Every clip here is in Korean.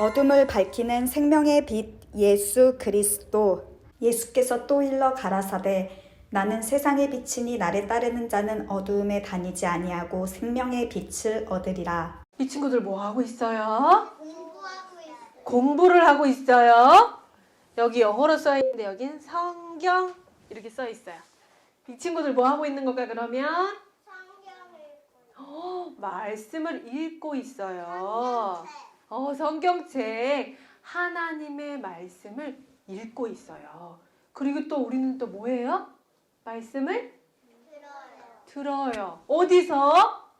어둠을 밝히는 생명의 빛 예수 그리스도 예수께서 또 일러 가라사대 나는 세상의 빛이니 나를 따르는 자는 어두움에 다니지 아니하고 생명의 빛을 얻으리라 이 친구들 뭐 하고 있어요? 공부하고. 공부를 하고 있어요. 여기 영어로 써 있는데 여긴 성경 이렇게 써 있어요. 이 친구들 뭐 하고 있는 걸까 그러면 성경을 어, 말씀을 읽고 있어요. 어, 성경책 하나님의 말씀을 읽고 있어요. 그리고 또 우리는 또 뭐예요? 말씀을 들어요. 들어요. 어디서?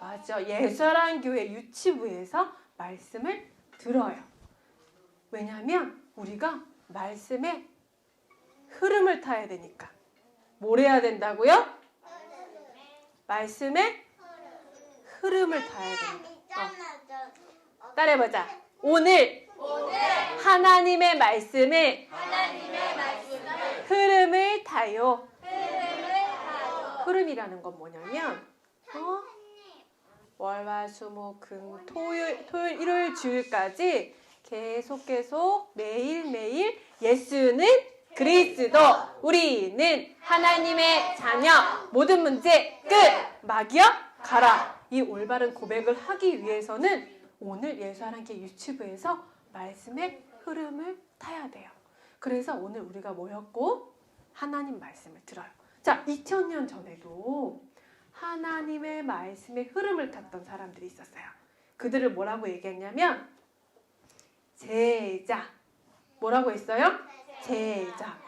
맞아. 예사랑 교회 유치부에서 말씀을 들어요. 왜냐하면 우리가 말씀의 흐름을 타야 되니까. 뭘 해야 된다고요? 말씀의 흐름을 타야 된다. 저. 따라해보자. 오늘, 하나님의 말씀의 하나님의 말씀을 흐름을 타요. 흐름을 타요. 흐름이라는 건 뭐냐면 어? 월화수목금 토요일 토요일 일요일 주일까지 계속 계속 매일 매일 예수는 그리스도 우리는 하나님의 자녀 모든 문제 끝 막이야 가라 이 올바른 고백을 하기 위해서는 오늘 예수하나님께 유튜브에서 말씀의 흐름을 타야 돼요. 그래서 오늘 우리가 모였고 하나님 말씀을 들어요. 자, 2000년 전에도 하나님의 말씀의 흐름을 탔던 사람들이 있었어요. 그들을 뭐라고 얘기했냐면 제자. 뭐라고 했어요? 제자.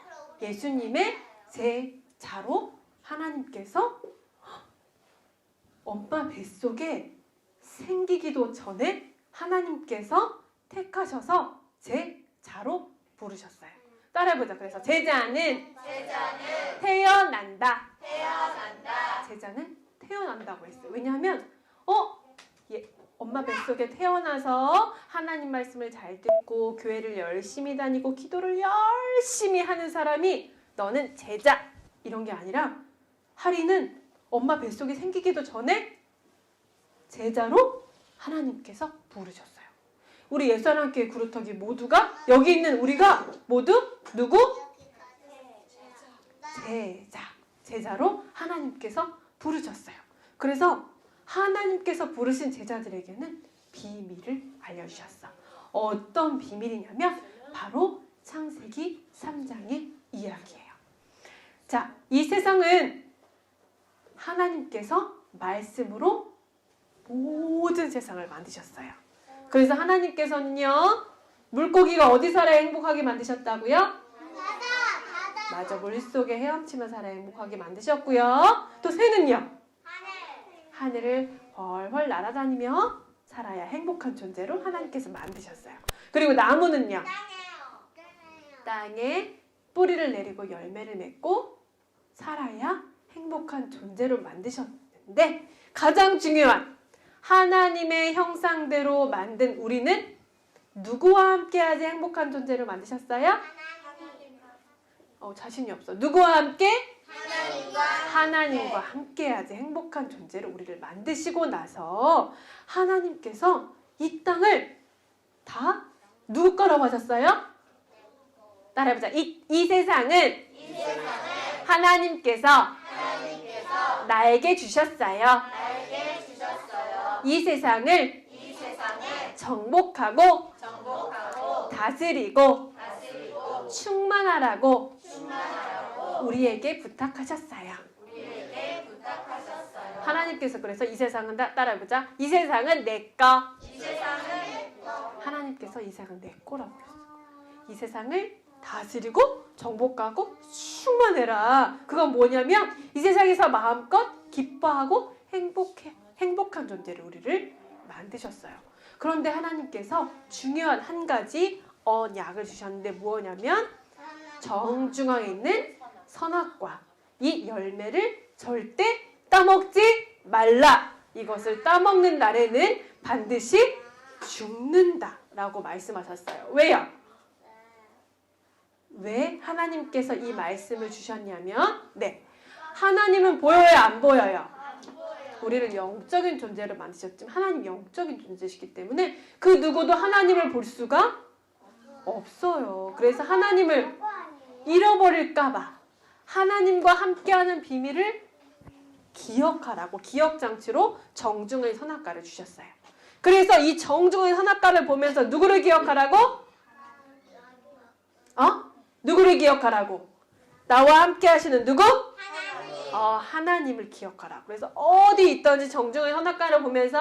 예수님의 제자로 하나님께서 엄마 뱃속에 생기기도 전에 하나님께서 택하셔서 제 자로 부르셨어요. 따라해보자. 그래서 제자는 제자는 태어난다. 태어난다. 제자는 태어난다고 했어요. 왜냐하면 어? 예, 엄마 뱃속에 태어나서 하나님 말씀을 잘 듣고 교회를 열심히 다니고 기도를 열심히 하는 사람이 너는 제자 이런 게 아니라 하리는 엄마 뱃속에 생기기도 전에 제자로 하나님께서 부르셨어요. 우리 예사랑교회 그루터기 모두가 여기 있는 우리가 모두 누구? 제자, 제자로 하나님께서 부르셨어요. 그래서 하나님께서 부르신 제자들에게는 비밀을 알려주셨어. 어떤 비밀이냐면 바로 창세기 3장의 이야기예요. 자, 이 세상은 하나님께서 말씀으로 모든 세상을 만드셨어요. 그래서 하나님께서는요, 물고기가 어디 살아야 행복하게 만드셨다고요? 맞아, 물 속에 헤엄치며 살아 행복하게 만드셨고요. 또 새는요, 하늘. 하늘을 훨훨 날아다니며 살아야 행복한 존재로 하나님께서 만드셨어요. 그리고 나무는요. 땅에요. 땅에 뿌리를 내리고 열매를 맺고 살아야 행복한 존재로 만드셨는데 가장 중요한 하나님의 형상대로 만든 우리는 누구와 함께하지 행복한 존재로 만드셨어요? 어, 자신이 없어. 누구와 함께? 하나님과 하나님과 함께하지 행복한 존재로 우리를 만드시고 나서 하나님께서 이 땅을 다 누구 거라고 하셨어요? 따라해보자. 이, 이 세상은 하나님께서 하나님께서 나에게 주셨어요. 나에게 주셨어요. 이 세상을 이 세상을 정복하고 정복하고 다스리고 다스리고 충만하라고 충만하라고 우리에게 부탁하셨어요. 우리에게 부탁하셨어요. 하나님께서 그래서 이 세상은 따, 따라해보자. 이 세상은 내 거. 이 세상을 하나님께서 이 세상은 내 거라고 그랬어요. 이 세상을 다스리고 정복하고 충만해라. 그건 뭐냐면 이 세상에서 마음껏 기뻐하고 행복해 행복한 존재로 우리를 만드셨어요. 그런데 하나님께서 중요한 한 가지 언약을 주셨는데 뭐냐면 정중앙에 있는 선악과 이 열매를 절대 따먹지 말라. 이것을 따먹는 날에는 반드시 죽는다라고 말씀하셨어요. 왜요? 왜 하나님께서 이 말씀을 주셨냐면 네. 하나님은 보여요, 안 보여요? 우리를 영적인 존재로 만드셨지만 하나님 영적인 존재시기 때문에 그 누구도 하나님을 볼 수가 없어요. 그래서 하나님을 잃어버릴까봐 하나님과 함께하는 비밀을 기억하라고 기억 장치로 정중의 선악과를 주셨어요. 그래서 이 정중의 선악과를 보면서 누구를 기억하라고? 어? 누구를 기억하라고? 나와 함께 하시는 누구? 어, 하나님을 기억하라. 그래서 어디 있든지 정중의 선악과를 보면서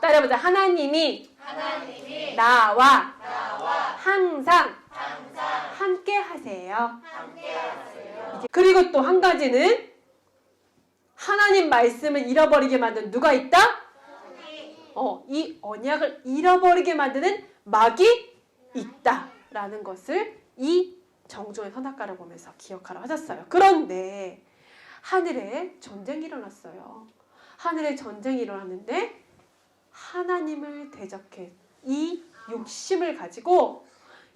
따라보자. 하나님이 하나님이 나와 나와 항상 항상 함께 하세요. 함께 하세요. 그리고 또 한 가지는 하나님 말씀을 잃어버리게 만든 누가 있다? 어, 이 언약을 잃어버리게 만드는 막이 있다라는 것을 이 정조의 선악과를 보면서 기억하라 하셨어요. 그런데 하늘에 전쟁이 일어났어요. 하늘에 전쟁이 일어났는데 하나님을 대적해 이 욕심을 가지고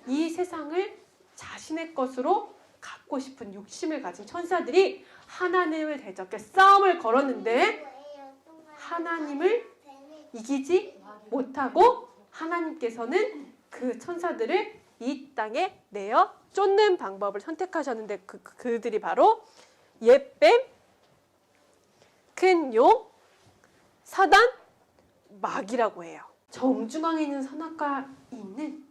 이 세상을 자신의 것으로 갖고 싶은 욕심을 가진 천사들이 하나님을 대적해 싸움을 걸었는데 하나님을 이기지 못하고 하나님께서는 그 천사들을 이 땅에 내어 쫓는 방법을 선택하셨는데 그, 그- 그들이 바로 옛뱀, 큰 용, 사단, 막이라고 해요. 정중앙에 있는 선악과에 있는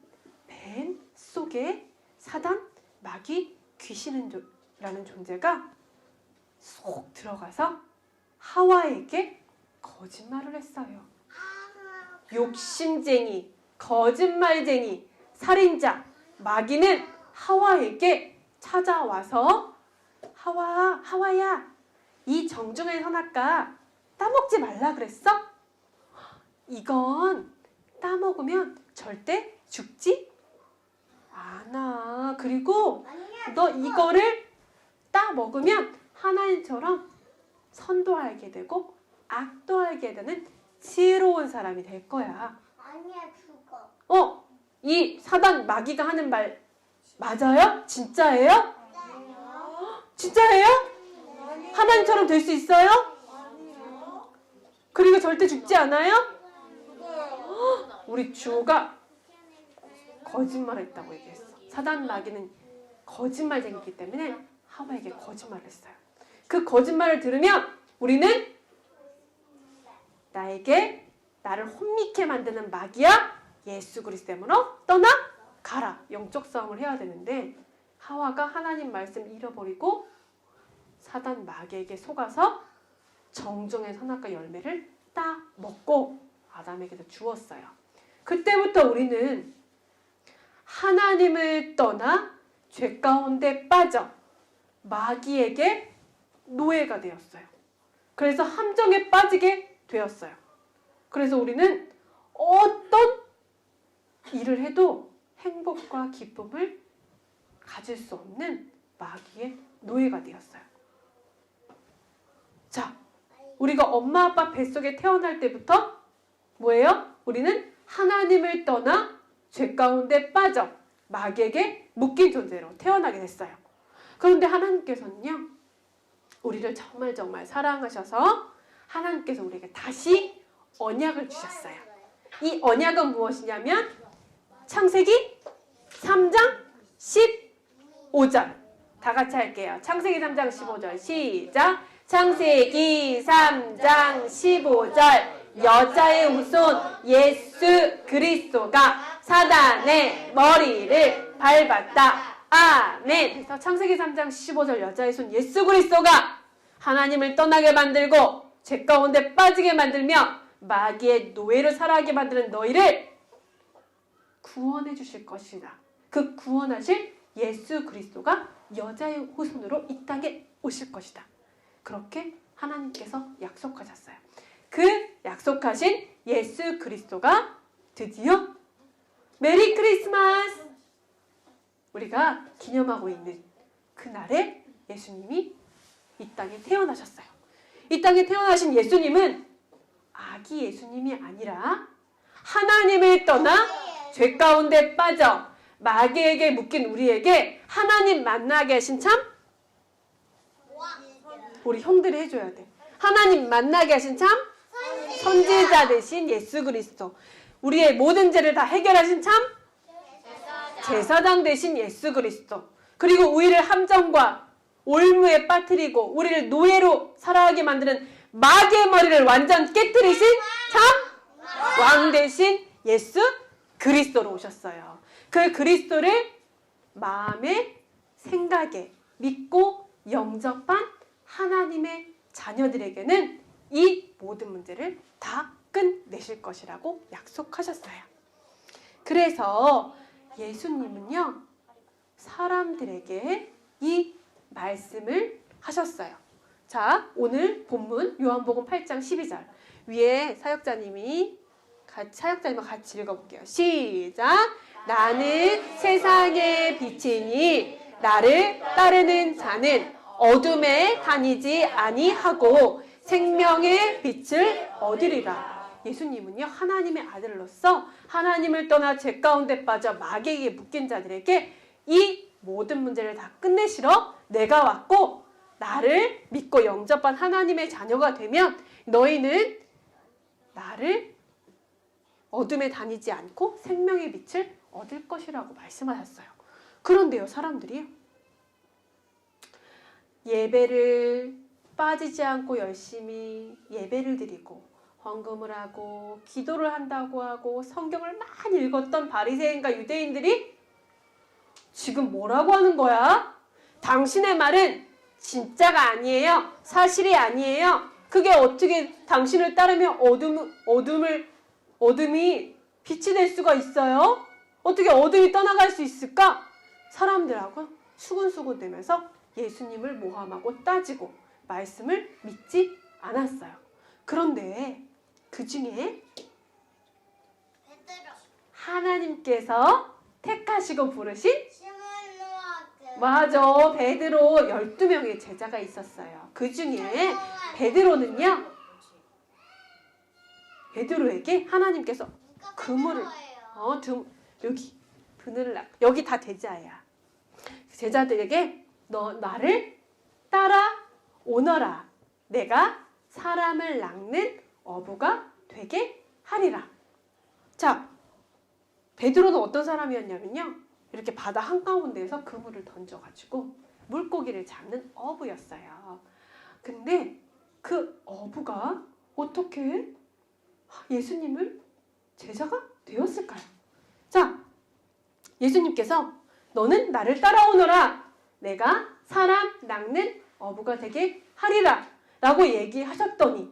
뱀 속에 사단, 마귀, 귀신이라는 존재가 쏙 들어가서 하와에게 거짓말을 했어요. 욕심쟁이, 거짓말쟁이, 살인자, 마귀는 하와에게 찾아와서 하와, 하와야, 이 정중의 선악과 따먹지 말라 그랬어? 이건 따먹으면 절대 죽지 않아. 그리고 너 이거를 따 먹으면 하나님처럼 선도 알게 되고 악도 알게 되는 지혜로운 사람이 될 거야. 아니야 죽어. 어? 이 사단 마귀가 하는 말 맞아요? 진짜예요? 진짜예요? 하나님처럼 될 수 있어요? 그리고 절대 죽지 않아요? 헉, 우리 주가 거짓말했다고 얘기했어. 사단 마귀는 거짓말쟁이기 때문에 하와에게 거짓말을 했어요. 그 거짓말을 들으면 우리는 나에게 나를 혼미케 만드는 마귀야 예수 그리스도로 떠나 가라 영적 싸움을 해야 되는데 하와가 하나님 말씀 잃어버리고 사단 마귀에게 속아서 정중의 선악과 열매를 따 먹고 아담에게도 주었어요. 그때부터 우리는 하나님을 떠나 죄 가운데 빠져 마귀에게 노예가 되었어요. 그래서 함정에 빠지게 되었어요. 그래서 우리는 어떤 일을 해도 행복과 기쁨을 가질 수 없는 마귀의 노예가 되었어요. 자, 우리가 엄마 아빠 뱃속에 태어날 때부터 뭐예요? 우리는 하나님을 떠나 죄 가운데 빠져 마귀에게 묶인 존재로 태어나게 됐어요. 그런데 하나님께서는요, 우리를 정말 정말 사랑하셔서 하나님께서 우리에게 다시 언약을 주셨어요. 이 언약은 무엇이냐면 창세기 3장 15절. 다 같이 할게요. 창세기 3장 15절. 시작. 창세기 3장 15절. 여자의 후손 예수 그리스도가 사단의 머리를 밟았다. 아멘. 그래서 창세기 3장 15절 여자의 손 예수 그리스도가 하나님을 떠나게 만들고 죄 가운데 빠지게 만들며 마귀의 노예로 살아가게 만드는 너희를 구원해 주실 것이다. 그 구원하실 예수 그리스도가 여자의 후손으로 이 땅에 오실 것이다. 그렇게 하나님께서 약속하셨어요. 그 약속하신 예수 그리스도가 드디어 메리 크리스마스 우리가 기념하고 있는 그날에 예수님이 이 땅에 태어나셨어요. 이 땅에 태어나신 예수님은 아기 예수님이 아니라 하나님을 떠나 죄 가운데 빠져 마귀에게 묶인 우리에게 하나님 만나게 하신 참 우리 형들이 해줘야 돼. 하나님 만나게 하신 참 선지자 되신 예수 그리스도. 우리의 모든 죄를 다 해결하신 참 제사장 되신 예수 그리스도. 그리고 우리를 함정과 올무에 빠뜨리고 우리를 노예로 살아가게 만드는 마귀의 머리를 완전 깨뜨리신 참 왕 대신 예수 그리스도로 오셨어요. 그 그리스도를 마음에 생각에 믿고 영접한 하나님의 자녀들에게는 이 모든 문제를 다 끝내실 것이라고 약속하셨어요. 그래서 예수님은요, 사람들에게 이 말씀을 하셨어요. 자, 오늘 본문 요한복음 8장 12절. 위에 사역자님이 같이, 사역자님과 같이 읽어볼게요. 시작. 나는 세상의 빛이니 나를 따르는 자는 어둠에 다니지 아니하고 생명의 빛을 얻으리라. 예수님은요 하나님의 아들로서 하나님을 떠나 죄 가운데 빠져 마귀에게 묶인 자들에게 이 모든 문제를 다 끝내시러 내가 왔고 나를 믿고 영접한 하나님의 자녀가 되면 너희는 나를 어둠에 다니지 않고 생명의 빛을 얻을 것이라고 말씀하셨어요. 그런데요, 사람들이요. 예배를 빠지지 않고 열심히 예배를 드리고 헌금을 하고 기도를 한다고 하고 성경을 많이 읽었던 바리새인과 유대인들이 지금 뭐라고 하는 거야? 당신의 말은 진짜가 아니에요. 사실이 아니에요. 그게 어떻게 당신을 따르면 어둠 어둠을 어둠이 빛이 될 수가 있어요? 어떻게 어둠이 떠나갈 수 있을까? 사람들하고 수근수근 되면서 예수님을 모함하고 따지고 말씀을 믿지 않았어요. 그런데 그 중에 하나님께서 택하시고 부르신 맞아 베드로 12명의 제자가 있었어요. 그 중에 베드로는요 베드로에게 하나님께서 그물을 어, 두, 여기 그늘을 놔. 여기 다 제자야. 제자들에게 너 나를 따라 오너라. 내가 사람을 낚는 어부가 되게 하리라. 자, 베드로는 어떤 사람이었냐면요. 이렇게 바다 한가운데에서 그물을 던져가지고 물고기를 잡는 어부였어요. 근데 그 어부가 어떻게 예수님을 제자가 되었을까요? 자, 예수님께서 너는 나를 따라오너라. 내가 사람 낚는 어부가 되게 하리라. 라고 얘기하셨더니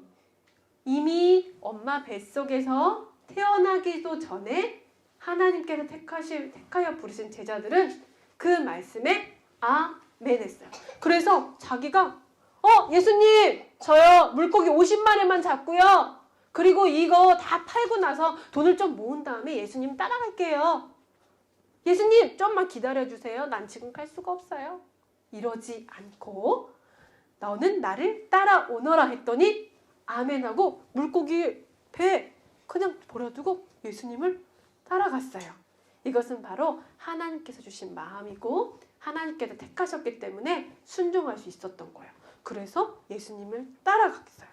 이미 엄마 뱃속에서 태어나기도 전에 하나님께서 택하시, 택하여 부르신 제자들은 그 말씀에 아멘 했어요. 그래서 자기가 어 예수님 저요 물고기 50마리만 잡고요. 그리고 이거 다 팔고 나서 돈을 좀 모은 다음에 예수님 따라갈게요. 예수님 좀만 기다려 주세요. 난 지금 갈 수가 없어요. 이러지 않고 너는 나를 따라오너라 했더니 아멘하고 물고기 배 그냥 버려두고 예수님을 따라갔어요. 이것은 바로 하나님께서 주신 마음이고 하나님께서 택하셨기 때문에 순종할 수 있었던 거예요. 그래서 예수님을 따라갔어요.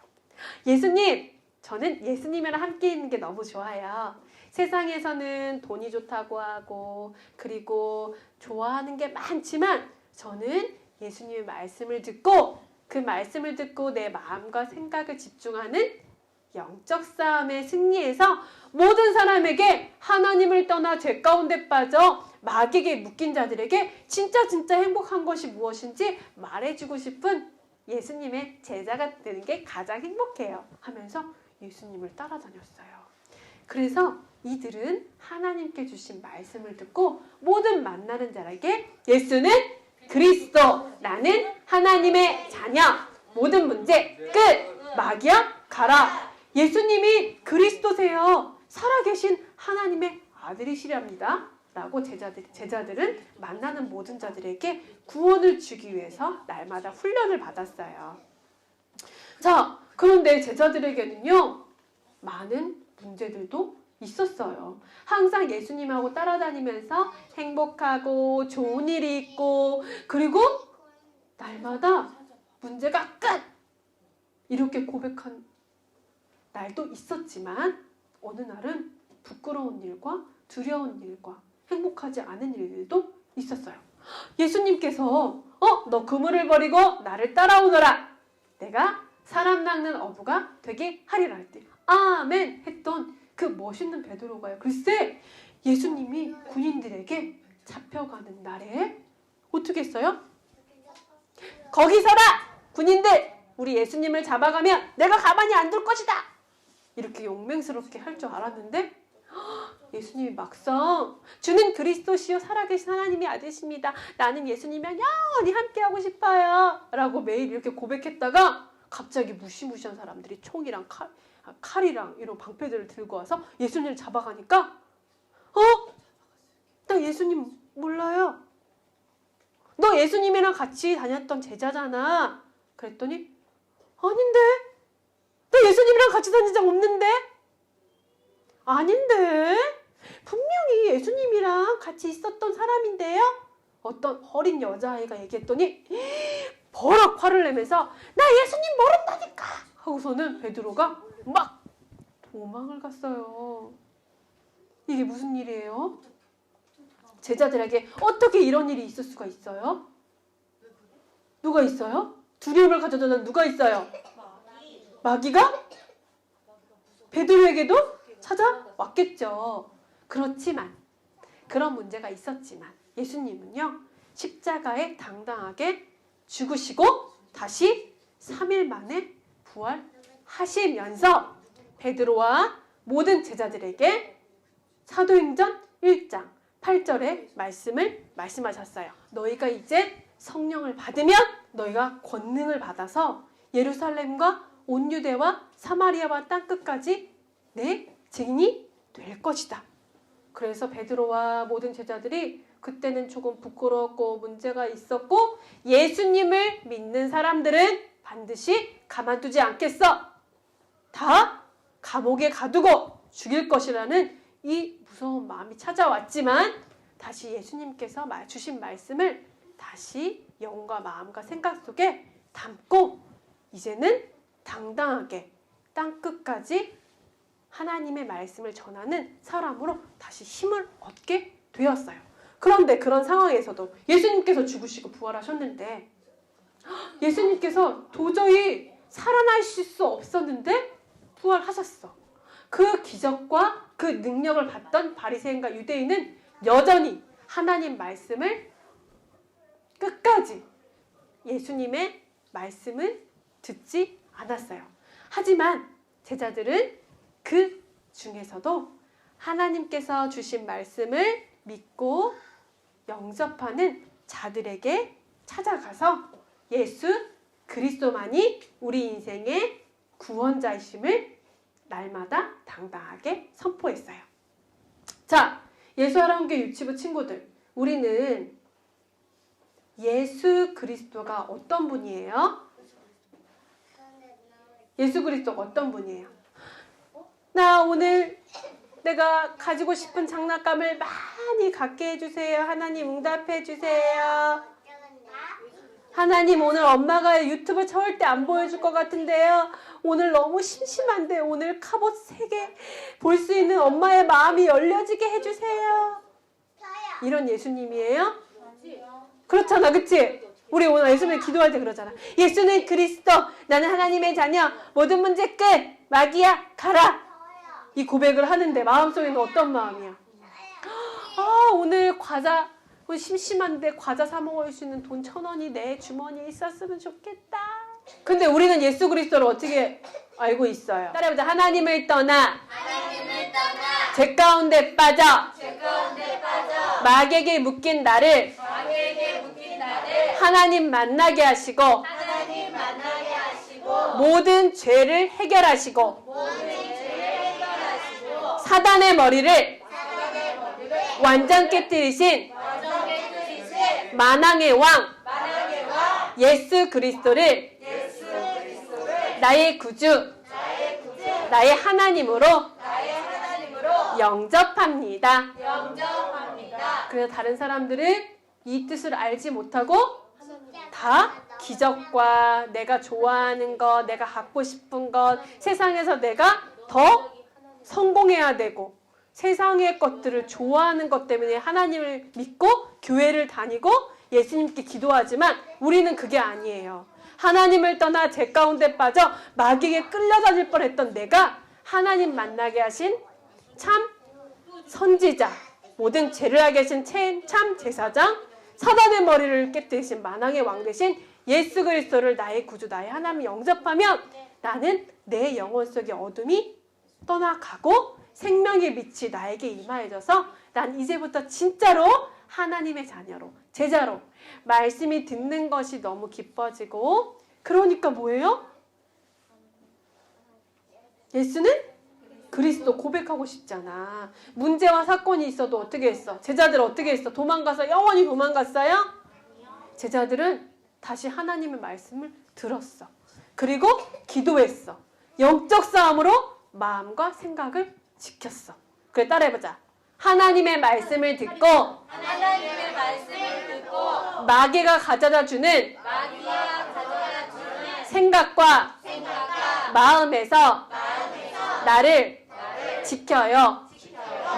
예수님, 저는 예수님이랑 함께 있는 게 너무 좋아요. 세상에서는 돈이 좋다고 하고 그리고 좋아하는 게 많지만 저는 예수님의 말씀을 듣고 그 말씀을 듣고 내 마음과 생각을 집중하는 영적 싸움의 승리에서 모든 사람에게 하나님을 떠나 죄 가운데 빠져 마귀에게 묶인 자들에게 진짜 진짜 행복한 것이 무엇인지 말해주고 싶은 예수님의 제자가 되는 게 가장 행복해요 하면서 예수님을 따라다녔어요. 그래서 이들은 하나님께 주신 말씀을 듣고 모든 만나는 자에게 예수는 그리스도 나는 하나님의 자녀 모든 문제 끝. 마귀야 가라. 예수님이 그리스도세요. 살아계신 하나님의 아들이시랍니다. 라고 제자들, 제자들은 만나는 모든 자들에게 구원을 주기 위해서 날마다 훈련을 받았어요. 자 그런데 제자들에게는요 많은 문제들도 있었어요. 항상 예수님하고 따라다니면서 행복하고 좋은 일이 있고 그리고 날마다 문제가 끝! 이렇게 고백한 날도 있었지만 어느 날은 부끄러운 일과 두려운 일과 행복하지 않은 일들도 있었어요. 예수님께서 어, 너 그물을 버리고 나를 따라오너라. 내가 사람 낚는 어부가 되게 하리라 할 때 아멘 했던 그 멋있는 베드로가요. 글쎄 예수님이 군인들에게 잡혀가는 날에 어떻게 했어요? 거기 서라! 군인들! 우리 예수님을 잡아가면 내가 가만히 안 둘 것이다! 이렇게 용맹스럽게 할 줄 알았는데 예수님이 막상 주는 그리스도시요 살아계신 하나님의 아들이십니다. 나는 예수님이랑 영원히 함께하고 싶어요. 라고 매일 이렇게 고백했다가 갑자기 무시무시한 사람들이 총이랑 칼, 아, 칼이랑 이런 방패들을 들고 와서 예수님을 잡아가니까 어? 나 예수님 몰라요. 너 예수님이랑 같이 다녔던 제자잖아. 그랬더니 아닌데. 나 예수님이랑 같이 다닌 적 없는데. 아닌데. 분명히 예수님이랑 같이 있었던 사람인데요. 어떤 어린 여자아이가 얘기했더니 버럭 화를 내면서 나 예수님 모른다니까 하고서는 베드로가 막 도망을 갔어요. 이게 무슨 일이에요? 제자들에게 어떻게 이런 일이 있을 수가 있어요? 누가 있어요? 두려움을 가져다는 누가 있어요? 마귀가? 베드로에게도 찾아왔겠죠. 그렇지만 그런 문제가 있었지만 예수님은요 십자가에 당당하게 죽으시고 다시 3일 만에 부활하시면서 베드로와 모든 제자들에게 사도행전 1장 8절의 말씀을 말씀하셨어요. 너희가 이제 성령을 받으면 너희가 권능을 받아서 예루살렘과 온 유대와 사마리아와 땅 끝까지 내 증인이 될 것이다. 그래서 베드로와 모든 제자들이 그때는 조금 부끄러웠고 문제가 있었고 예수님을 믿는 사람들은 반드시 가만두지 않겠어. 다 감옥에 가두고 죽일 것이라는 이 무서운 마음이 찾아왔지만 다시 예수님께서 말- 주신 말씀을 다시 영과 마음과 생각 속에 담고 이제는 당당하게 땅 끝까지 하나님의 말씀을 전하는 사람으로 다시 힘을 얻게 되었어요. 그런데 그런 상황에서도 예수님께서 죽으시고 부활하셨는데 예수님께서 도저히 살아나실 수 없었는데 부활하셨어. 그 기적과 그 능력을 받던 바리새인과 유대인은 여전히 하나님 말씀을 끝까지 예수님의 말씀을 듣지 않았어요. 하지만 제자들은 그 중에서도 하나님께서 주신 말씀을 믿고 영접하는 자들에게 찾아가서 예수 그리스도만이 우리 인생의 구원자이심을 날마다 당당하게 선포했어요. 자, 예수하람교 유치부 친구들, 우리는 예수 그리스도가 어떤 분이에요? 예수 그리스도가 어떤 분이에요? 나 오늘 내가 가지고 싶은 장난감을 많이 갖게 해주세요. 하나님 응답해 주세요. 하나님 오늘 엄마가 유튜브 절대 안 보여줄 것 같은데요. 오늘 너무 심심한데 오늘 카봇 3개 볼 수 있는 엄마의 마음이 열려지게 해주세요. 이런 예수님이에요? 그렇잖아, 그치? 우리 오늘 예수님 기도할 때 그러잖아. 예수는 그리스도, 나는 하나님의 자녀, 모든 문제 끝, 마귀야, 가라. 이 고백을 하는데 마음속에는 어떤 마음이야? 아, 오늘 과자, 오늘 심심한데 과자 사 먹을 수 있는 돈 천 원이 내 주머니에 있었으면 좋겠다. 근데 우리는 예수 그리스도를 어떻게 알고 있어요? 따라해보자. 하나님을 떠나, 하나님을 떠나 죄 가운데 빠져, 죄 가운데 빠져 마귀에게 묶인 나를 마귀에게 묶인 나를 하나님 만나게 하시고, 하나님 만나게 하시고 모든 죄를 해결하시고, 모든 죄를 해결하시고 사단의 머리를 완전 깨뜨리신 만왕의 왕 예수 그리스도를 나의 구주, 나의 하나님으로. 영접합니다. 그래서 다른 사람들은 이 뜻을 알지 못하고 다 기적과 내가 좋아하는 것, 내가 갖고 싶은 것, 세상에서 내가 더 성공해야 되고 세상의 것들을 좋아하는 것 때문에 하나님을 믿고 교회를 다니고 예수님께 기도하지만 우리는 그게 아니에요. 하나님을 떠나 제 가운데 빠져 마귀에게 끌려다닐 뻔했던 내가 하나님 만나게 하신 참 선지자, 모든 죄를 하게 하신 채- 참 제사장, 사단의 머리를 깨뜨리신 만왕의 왕 되신 예수 그리스도를 나의 구주, 나의 하나님 영접하면 나는 내 영혼 속의 어둠이 떠나가고 생명의 빛이 나에게 임하여져서 난 이제부터 진짜로 하나님의 자녀로, 제자로 말씀이 듣는 것이 너무 기뻐지고 그러니까 뭐예요? 예수는 그리스도 고백하고 싶잖아. 문제와 사건이 있어도 어떻게 했어? 제자들 어떻게 했어? 도망가서 영원히 도망갔어요? 제자들은 다시 하나님의 말씀을 들었어. 그리고 기도했어. 영적 싸움으로 마음과 생각을 지켰어. 그래 따라해보자. 하나님의 말씀을 듣고 하나님의 말씀을 듣고 마귀가 가져다 주는 마귀가 가져다 주는 생각과 생각과 마음에서 마음에서 나를 지켜요.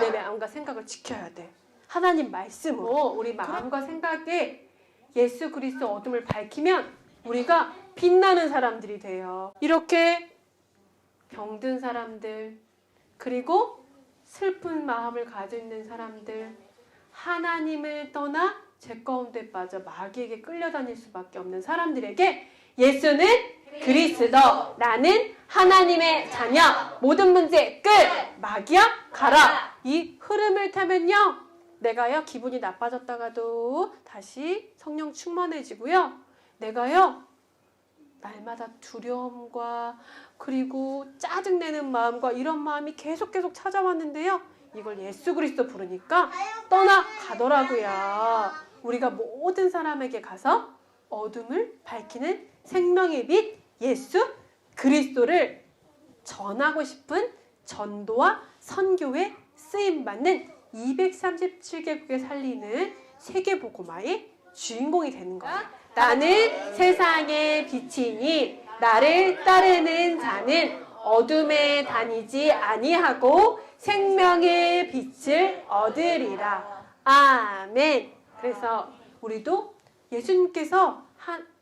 내 마음과 생각을 지켜야 돼. 하나님 말씀으로 우리 마음과 생각에 예수 그리스도 어둠을 밝히면 우리가 빛나는 사람들이 돼요. 이렇게 병든 사람들 그리고 슬픈 마음을 가지고 있는 사람들 하나님을 떠나 죄 가운데 빠져 마귀에게 끌려다닐 수밖에 없는 사람들에게 예수는 그리스도 나는 하나님의 자녀. 모든 문제 끝. 마귀야 가라. 이 흐름을 타면요 내가요 기분이 나빠졌다가도 다시 성령 충만해지고요 내가요 날마다 두려움과 그리고 짜증내는 마음과 이런 마음이 계속 계속 찾아왔는데요. 이걸 예수 그리스도 부르니까 떠나가더라고요. 우리가 모든 사람에게 가서 어둠을 밝히는 생명의 빛 예수 그리스도를 전하고 싶은 전도와 선교에 쓰임 받는 237개국에 살리는 세계보고마의 주인공이 되는 거야. 나는 세상의 빛이니 나를 따르는 자는 어둠에 다니지 아니하고 생명의 빛을 얻으리라. 아멘. 그래서 우리도 예수님께서 한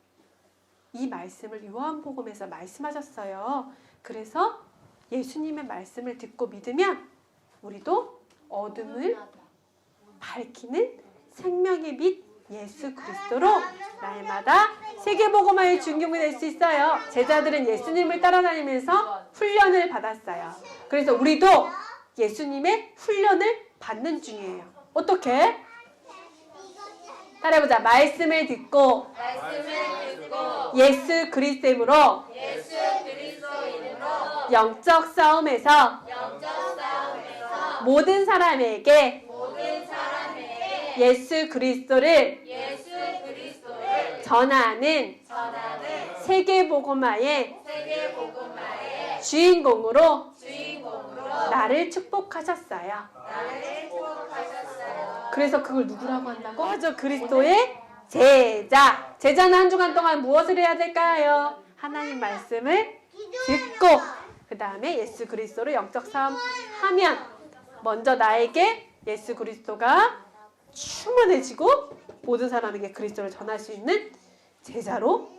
이 말씀을 요한복음에서 말씀하셨어요. 그래서 예수님의 말씀을 듣고 믿으면 우리도 어둠을 밝히는 생명의 빛 예수 그리스도로 날마다 세계복음화의 중경이 될 수 있어요. 제자들은 예수님을 따라다니면서 훈련을 받았어요. 그래서 우리도 예수님의 훈련을 받는 중이에요. 어떻게? 따라해보자. 말씀을 듣고 예수 그리스도 이름으로 예수 그리스도 이름으로 영적 싸움에서 영적 싸움에서 모든 사람에게 예수 그리스도를 예수 그리스도를 전하는 전하는 세계 복음화의 세계 복음화의 주인공으로 주인공으로 나를 축복하셨어요. 나를 축복하셨어요. 그래서 그걸 누구라고 한다고? 하죠. 그리스도의 제자. 제자는 한 주간 동안 무엇을 해야 될까요? 하나님 말씀을 듣고 그 다음에 예수 그리스도를 영적 싸움 하면 먼저 나에게 예수 그리스도가 충만해지고 모든 사람에게 그리스도를 전할 수 있는 제자로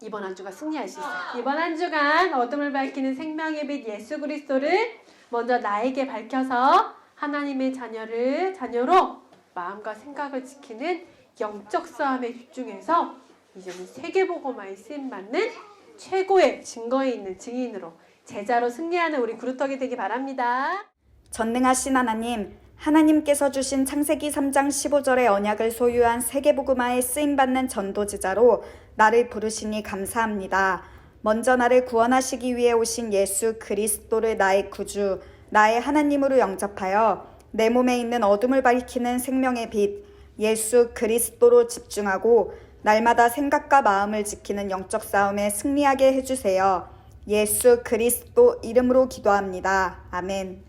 이번 한 주가 승리할 수 있어요. 이번 한 주간 어둠을 밝히는 생명의 빛 예수 그리스도를 먼저 나에게 밝혀서 하나님의 자녀를 자녀로 마음과 생각을 지키는 영적 싸움에 집중해서 이제는 세계보고마에 쓰임 받는 최고의 증거에 있는 증인으로 제자로 승리하는 우리 구루떡이 되기 바랍니다. 전능하신 하나님, 하나님께서 주신 창세기 3장 15절의 언약을 소유한 세계복음화에 쓰임받는 전도지자로 나를 부르시니 감사합니다. 먼저 나를 구원하시기 위해 오신 예수 그리스도를 나의 구주, 나의 하나님으로 영접하여 내 몸에 있는 어둠을 밝히는 생명의 빛, 예수 그리스도로 집중하고 날마다 생각과 마음을 지키는 영적 싸움에 승리하게 해주세요. 예수 그리스도 이름으로 기도합니다. 아멘.